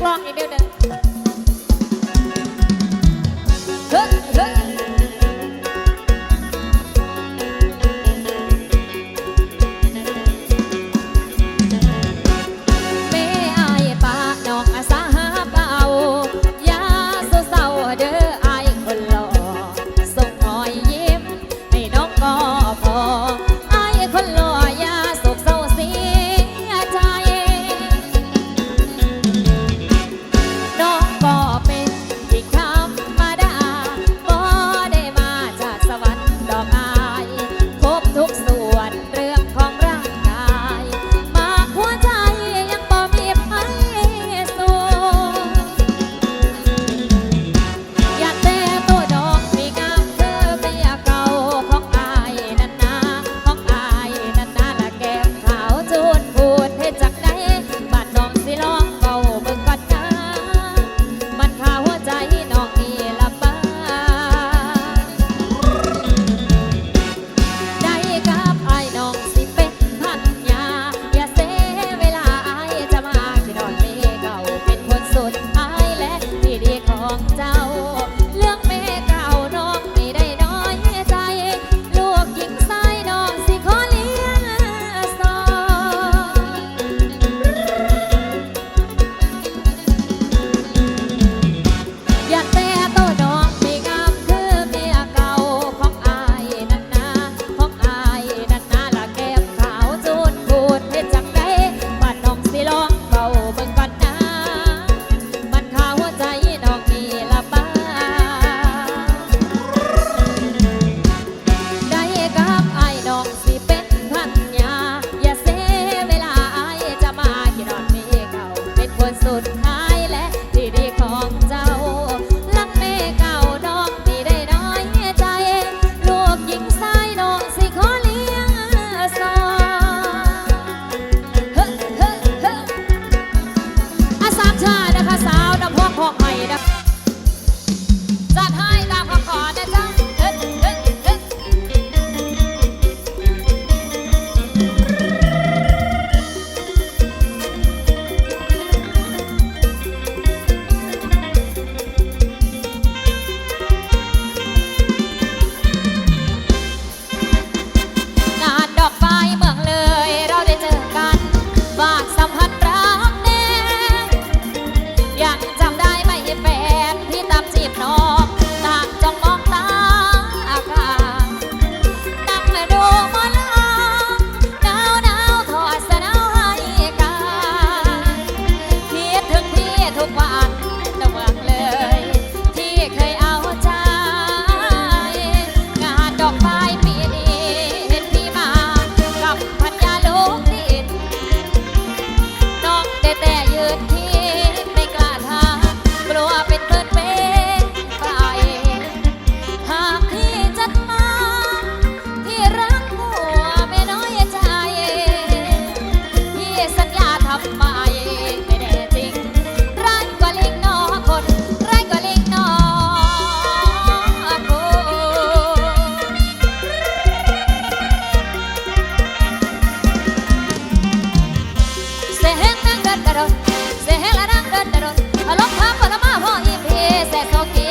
Long, you do that.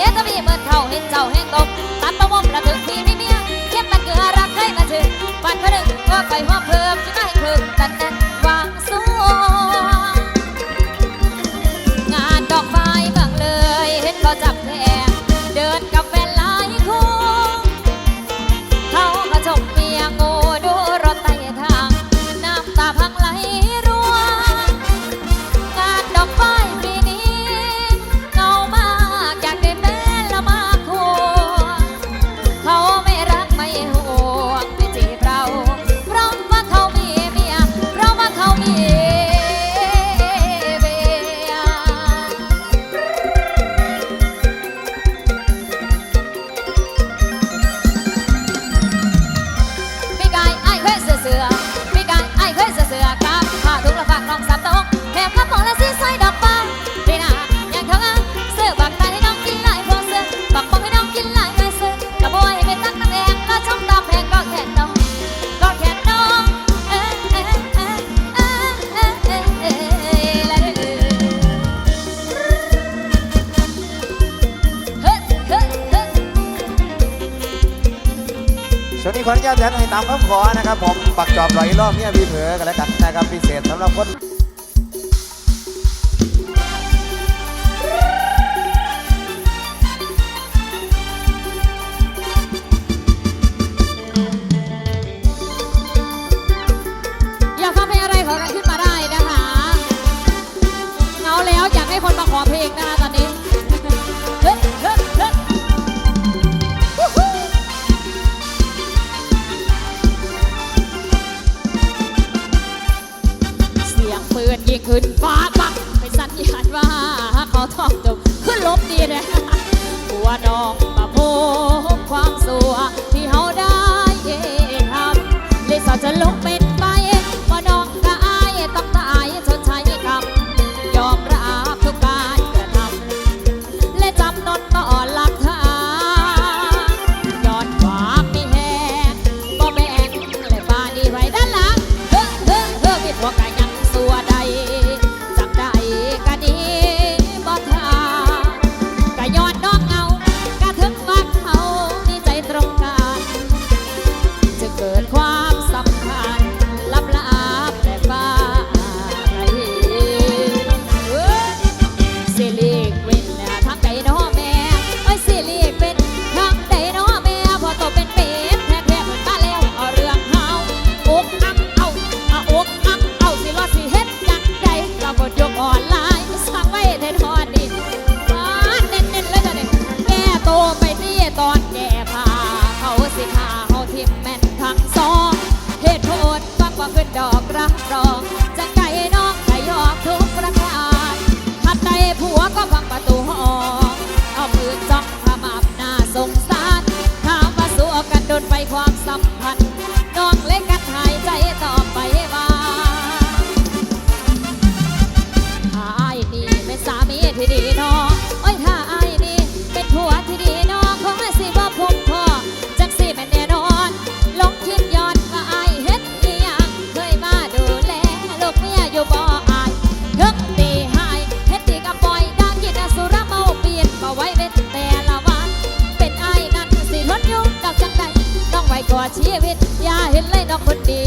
ตตะมีเมื่อเท่าเห็นเจ้าเห็นตบตัดประมงระถึงที่ไม่เมียเข้มมันเกลือรักให้มาถึงฟันพระหนึ่งว่อไปหัวเพิ่มจะได้เพิ่มจัน ขอนะครับผมปักจอบลอยล่อเนี่ยพี่เผือกันแล้วกันนะครับพิเศษสำหรับคน ดอกรับรอง ชีวิต อย่าเห็นเลยน้องคนดี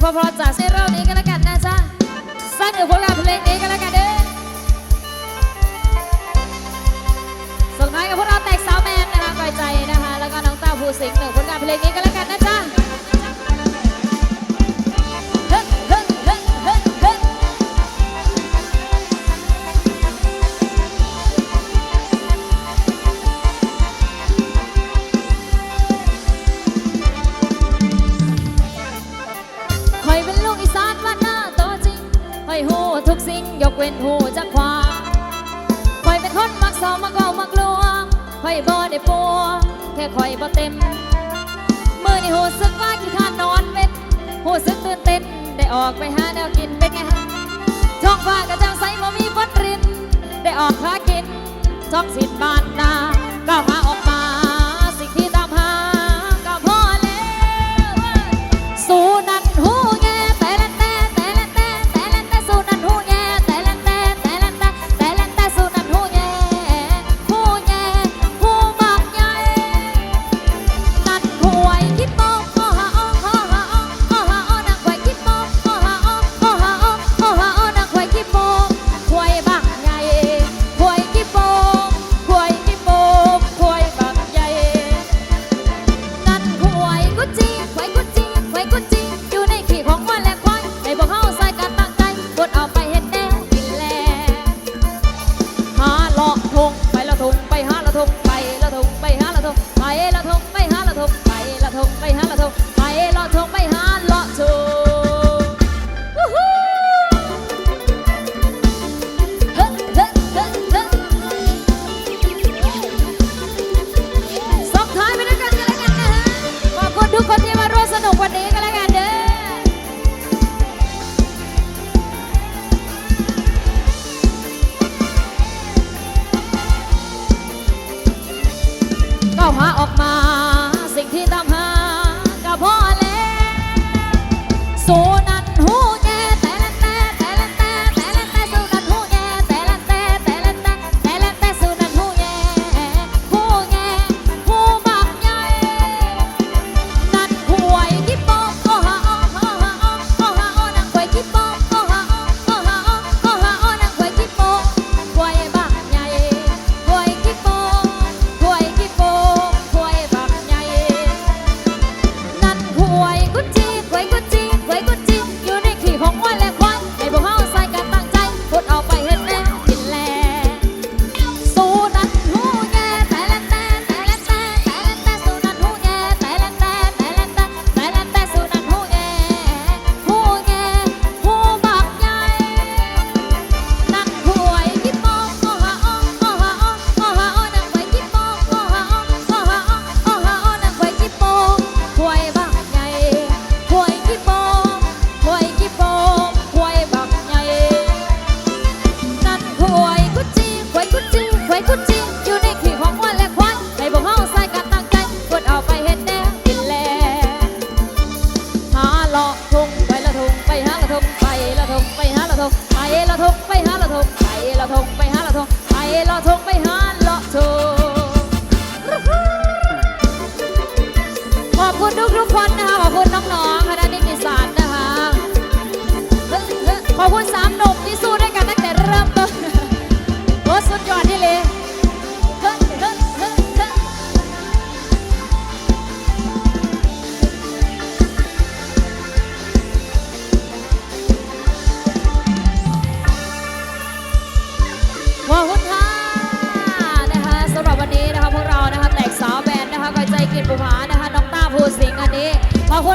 เพราะๆจาก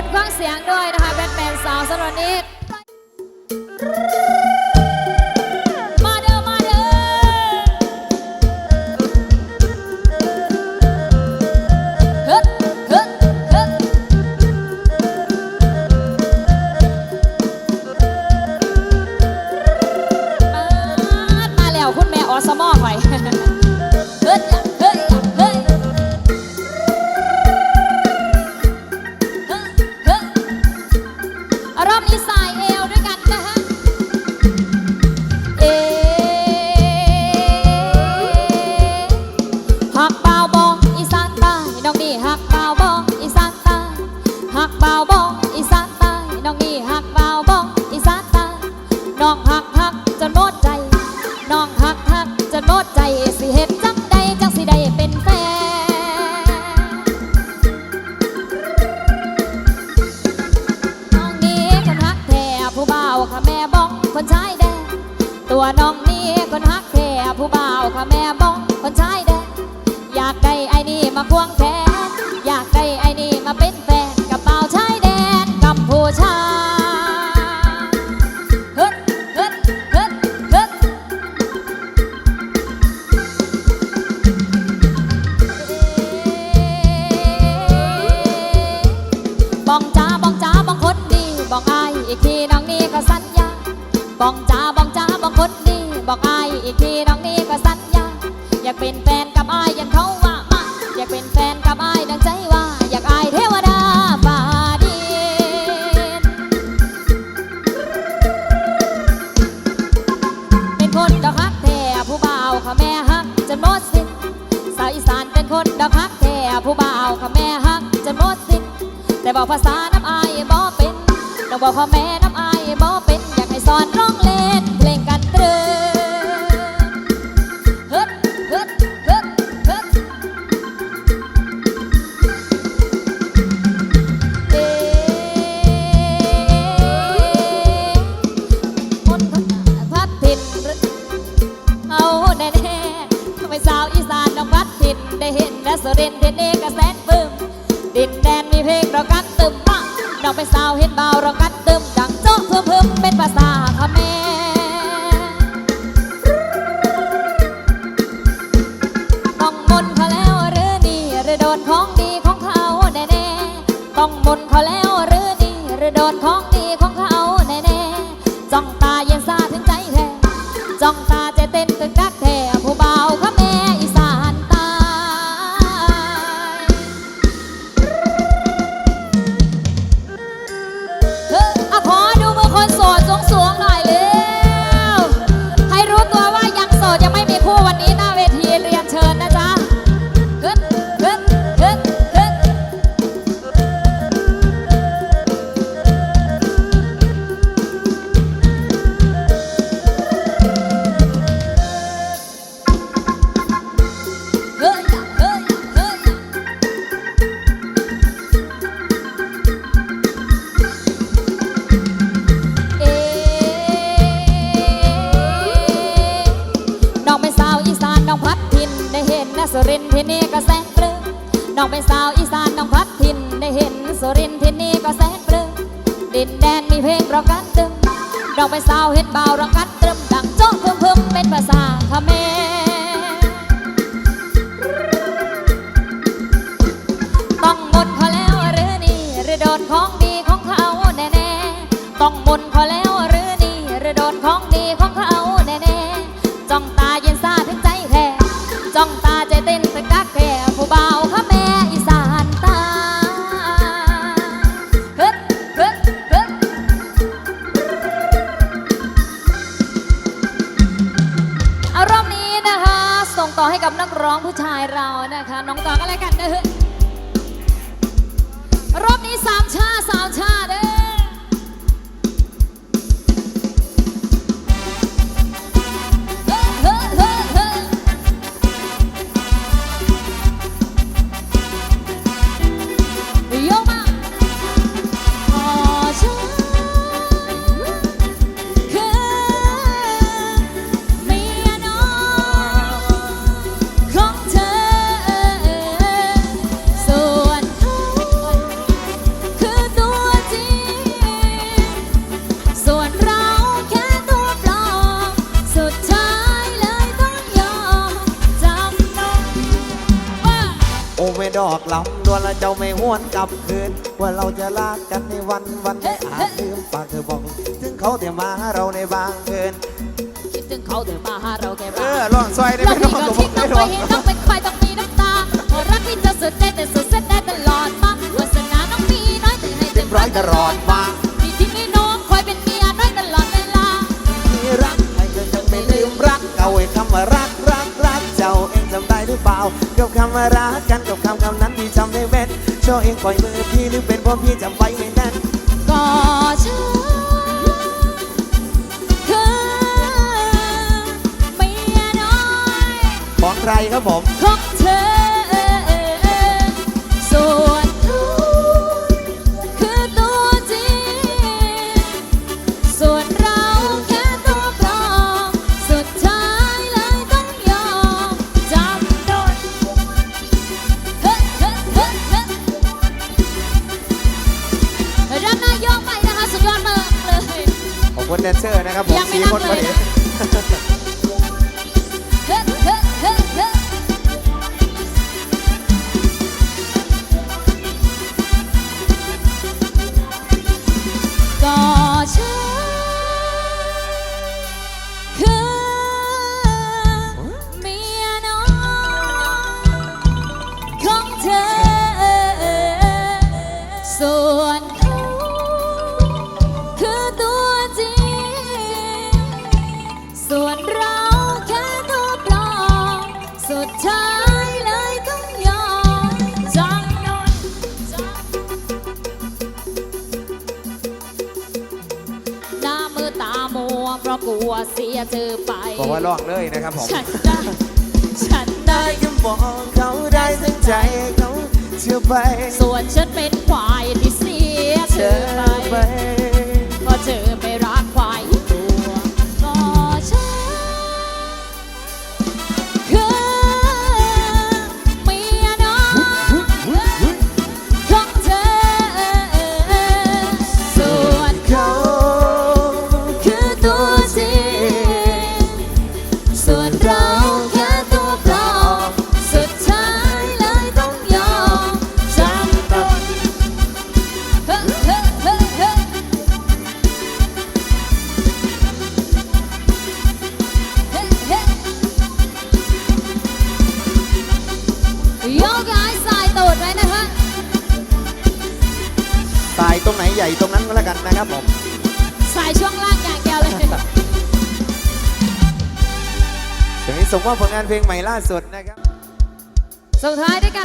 เครื่องเสียงด้วยนะคะเป็แฟนสาวสำหรับนี้ สุรินที่นี่ก็แสนปลื้มน้องเป็นสาวอีสานน้องพัดถิ่นได้เห็นสุรินที่นี่ก็แสนปลื้มดินแดนมีเพลงเรากันตึงน้องเป็นสาวเฮ็ดบ่าวเรากันักร้องผู้ชายเรานะคะ น้องต่อกันเลยกันเด้อรอบนี้สามชาสามชาเด้อ ดอกลำดวนและเจ้าไม่หวนกลับคืน ว่าเราจะลากันในวันวันที่อาจลืมฝากเธอบอก ถึงเขาแต่มาหาเราในบางคืนคิดถึงเขาเดินมาหาเราแค่เอบ้าอร้องซอยได้ไหมเราน้พี่องก็กับผคิดมต้องได้ไปร้องเห็นต้องเป็นใครต้องมีน้ำตาเพราะรักที่จะสุดใจแต่สุดเส้นได้ตลอดมาวาสนาน้องมีน้อยแต่ให้เต็มร้อยตลอดมาพี่ทิ้งให้น้องคอยเป็นเมียน้อยตลอดเวลาที่รักให้เธอยังไม่ลืมรักเอาไว้คำว่ารักรัก รือเปล่ากับคำว่ารักกันกับคำคำนั้นที่จำได้แม่นโชว์เองปล่อยมือพี่หรือเป็นเพราะพี่จำไว้ไม่แน่นก็ฉันคือเมียน้อยของใครครับผมของเธอ กลัวเสียเธอไปบอกว่าร้องเลยนะครับผมฉันได้ฉันได้ได้ก็บอกเขาได้ทั้งใจเขาเชื่อไป ส่วนฉันเป็นควายที่เสียเธเธออไปไปเพราะเธอไม่รั เพลงใหม่ล่าสุดนะครับสุดท้ายด้วยกัน